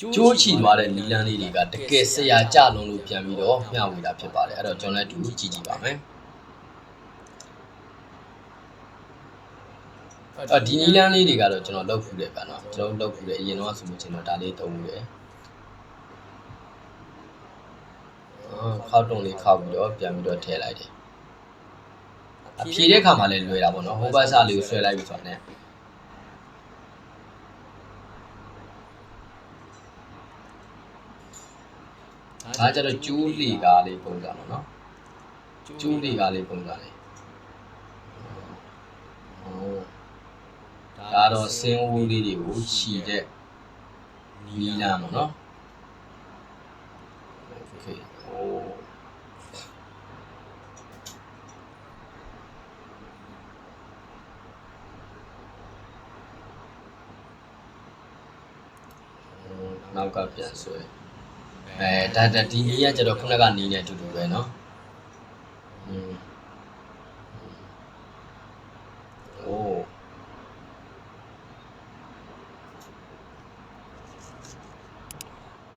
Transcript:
ကျိုးချီသွားတဲ့နီလန်းလေးတွေကတကယ်ဆရာကြလုံးလို့ပြန်ပြီးတော့မျှဝေတာဖြစ်ပါတယ်အဲ့တော့ကျွန်တော်လည်းအတူကြည့်ကြည့်ပါမယ်အော်ဒီနီလန်းလေးတွေကတော့ကျွန်တော်လောက်ဖူးတယ်ဗျာနော်ကျွန်တော်လောက်ဖူးတယ်အရင်တော့ဆိုလို့ကျွန်တော်ဒါလေးသုံးဖူးတယ်အော်ခောက်တုံးလေးခောက်ပြီးတော့ပြန်ပြီးတော့ထည့်လိုက်တယ်အဖြေတဲ့ခါမှလည်းလွယ်တာပေါ့နော်ဟိုဘက်စားလေးကိုဆွဲလိုက်ပြီးဆိုတော့ ਨੇ ဒါကြတော့ကျိုးလေကားလေးပုံစံပေါ့နော်ကျိုးလေကားလေးပုံစံလေးဟိုဒါတော့စင်းဝူးလေးတွေကိုခြီတဲ့နီလမ်းပေါ့နော်โอเคဟိုနောက်ကပြန်ဆွဲ အဲ ဒါဒါဒီနီးကကျတော့ခုနကနီးနဲ့အတူတူပဲเนาะอืม